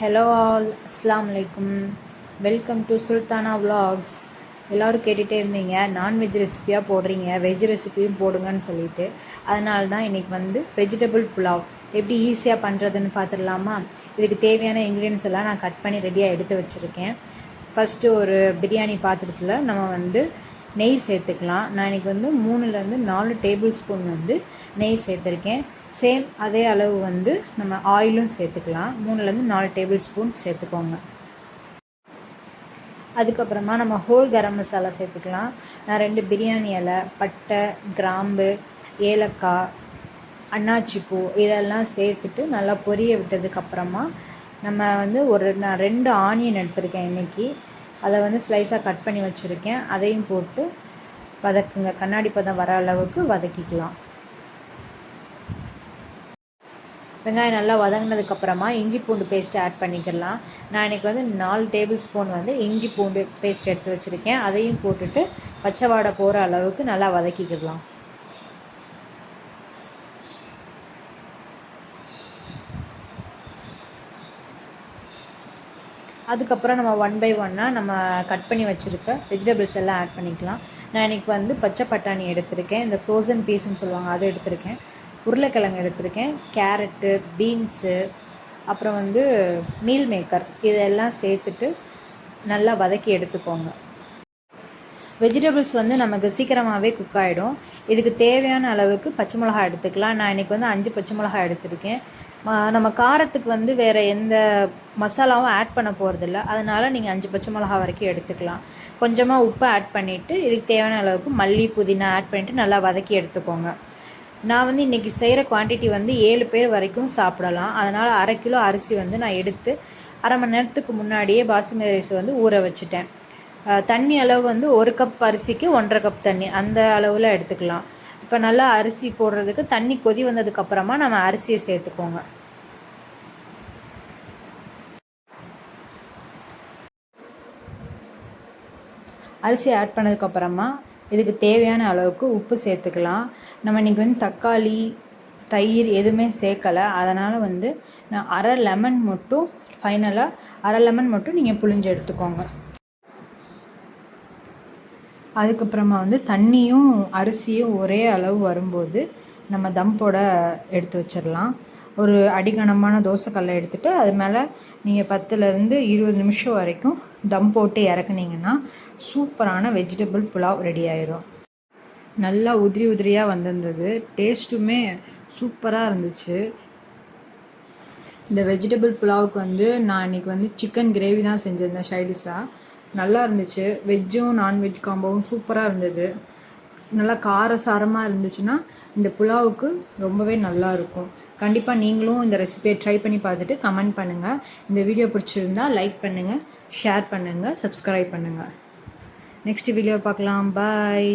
Hello all அஸ்லாம் வலைக்கும் welcome to Sultana vlogs எல்லோரும் கேட்டுகிட்டே இருந்தீங்க. நான்வெஜ் ரெசிபியாக போடுறீங்க. வெஜ் ரெசிபியும் போடுங்கன்னு சொல்லிட்டு. அதனால தான் இன்றைக்கி வந்து வெஜிடபிள் புலாவ் எப்படி ஈஸியாக பண்ணுறதுன்னு பார்த்துடலாமா இதுக்கு தேவையான இன்க்ரீடியன்ஸ் எல்லாம் நான் கட் பண்ணி ரெடியாக எடுத்து வச்சுருக்கேன். ஃபஸ்ட்டு ஒரு பிரியாணி பாத்திரத்தில் நம்ம வந்து நெய் சேர்த்துக்கலாம். நான் இன்றைக்கி வந்து மூணுலேருந்து நாலு டேபிள் ஸ்பூன் வந்து நெய் சேர்த்துருக்கேன். சேம் அதே அளவு வந்து நம்ம ஆயிலும் சேர்த்துக்கலாம். மூணுலேருந்து நாலு டேபிள் ஸ்பூன் சேர்த்துக்கோங்க. அதுக்கப்புறமா நம்ம ஹோல் கரம் மசாலா சேர்த்துக்கலாம். நான் ரெண்டு பிரியாணி இலை பட்டை கிராம்பு ஏலக்காய் அன்னாச்சிப்பூ இதெல்லாம் சேர்த்துட்டு நல்லா பொரிய விட்டதுக்கப்புறமா நம்ம வந்து ஒரு நான் ரெண்டு ஆனியன் எடுத்திருக்கேன் இன்றைக்கி அதை வந்து ஸ்லைஸாக கட் பண்ணி வச்சுருக்கேன். அதையும் போட்டு வதக்குங்க. கண்ணாடி பதம் வர அளவுக்கு வதக்கிக்கலாம். வெங்காயம் நல்லா வதங்கினதுக்கப்புறமா இஞ்சி பூண்டு பேஸ்ட்டு ஆட் பண்ணிக்கலாம். நான் இன்றைக்கி வந்து நாலு டேபிள் ஸ்பூன் வந்து இஞ்சி பூண்டு பேஸ்ட் எடுத்து வச்சுருக்கேன். அதையும் போட்டுட்டு பச்சை வாடை போகிற அளவுக்கு நல்லா வதக்கிக்கலாம். அதுக்கப்புறம் நம்ம ஒன் பை ஒன்னாக நம்ம கட் பண்ணி வச்சுருக்க வெஜிடபிள்ஸ் எல்லாம் ஆட் பண்ணிக்கலாம். நான் இன்றைக்கி வந்து பச்சை பட்டாணி எடுத்திருக்கேன். இந்த ஃப்ரோசன் பீஸ்ன்னு சொல்லுவாங்க அதை எடுத்திருக்கேன். உருளைக்கிழங்கு எடுத்திருக்கேன். கேரட்டு பீன்ஸு அப்புறம் வந்து மீல் மேக்கர் இதெல்லாம் சேர்த்துட்டு நல்லா வதக்கி எடுத்துக்கோங்க. வெஜிடபிள்ஸ் வந்து நமக்கு சீக்கிரமாகவே குக் ஆகிடும் இதுக்கு தேவையான அளவுக்கு பச்சை மிளகாய் எடுத்துக்கலாம். நான் இன்றைக்கி வந்து அஞ்சு பச்சை மிளகாய் எடுத்திருக்கேன். நம்ம காரத்துக்கு வந்து வேறு எந்த மசாலாவும் ஆட் பண்ண போகிறதில்ல அதனால் நீங்கள் அஞ்சு பச்சை மிளகா வரைக்கும் எடுத்துக்கலாம். கொஞ்சமாக உப்பு ஆட் பண்ணிவிட்டு இதுக்கு தேவையான அளவுக்கு மல்லி புதினா ஆட் பண்ணிவிட்டு நல்லா வதக்கி எடுத்துக்கோங்க. நான் வந்து இன்றைக்கி செய்கிற குவான்டிட்டி வந்து ஏழு பேர் வரைக்கும் சாப்பிடலாம். அதனால் அரை கிலோ அரிசி வந்து நான் எடுத்து அரை மணி நேரத்துக்கு முன்னாடியே பாசுமதி ரைஸ் வந்து ஊற வச்சுட்டேன். தண்ணி அளவு வந்து ஒரு கப் அரிசிக்கு ஒன்றரை கப் தண்ணி. அந்த அளவில் எடுத்துக்கலாம். இப்போ நல்லா அரிசி போடுறதுக்கு தண்ணி கொதி வந்ததுக்கப்புறமா நம்ம அரிசியை சேர்த்துக்கோங்க. அரிசி ஆட் பண்ணதுக்கப்புறமா இதுக்கு தேவையான அளவுக்கு உப்பு சேர்த்துக்கலாம். நம்ம இன்றைக்கி வந்து தக்காளி தயிர் எதுவுமே சேர்க்கலை. அதனால் வந்து நான் அரை லெமன் மட்டும் ஃபைனலாக அரை லெமன் மட்டும் நீங்கள் புளிஞ்சு எடுத்துக்கோங்க. அதுக்கப்புறமா வந்து தண்ணியும் அரிசியும் ஒரே அளவு வரும்போது நம்ம தம் போட எடுத்து வச்சிடலாம். ஒரு அடிகனமான தோசைக்கல்லை எடுத்துகிட்டு அது மேலே நீங்கள் பத்துலேருந்து இருபது நிமிஷம் வரைக்கும் தம் போட்டு இறக்குனீங்கன்னா சூப்பரான வெஜிடபிள் புலாவ் ரெடி ஆயிரும். நல்லா உதிரி உதிரியாக வந்திருந்தது. டேஸ்ட்டுமே சூப்பராக இருந்துச்சு. இந்த வெஜிடபிள் புலாவுக்கு வந்து நான் இன்றைக்கி வந்து சிக்கன் கிரேவி தான் செஞ்சுருந்தேன் ஷைடிஷாக நல்லா இருந்துச்சு. வெஜ்ஜும் நான்வெஜ் காம்போவும் சூப்பராக இருந்தது. நல்லா காரசாரமாக இருந்துச்சுன்னா இந்த புலாவுக்கு ரொம்பவே நல்லா இருக்கும். கண்டிப்பாக நீங்களும் இந்த ரெசிபியை ட்ரை பண்ணி பார்த்துட்டு கமெண்ட் பண்ணுங்கள் இந்த வீடியோ பிடிச்சிருந்தா லைக் பண்ணுங்கள் ஷேர் பண்ணுங்கள் சப்ஸ்கிரைப் பண்ணுங்கள் நெக்ஸ்ட் வீடியோ பார்க்கலாம். பாய்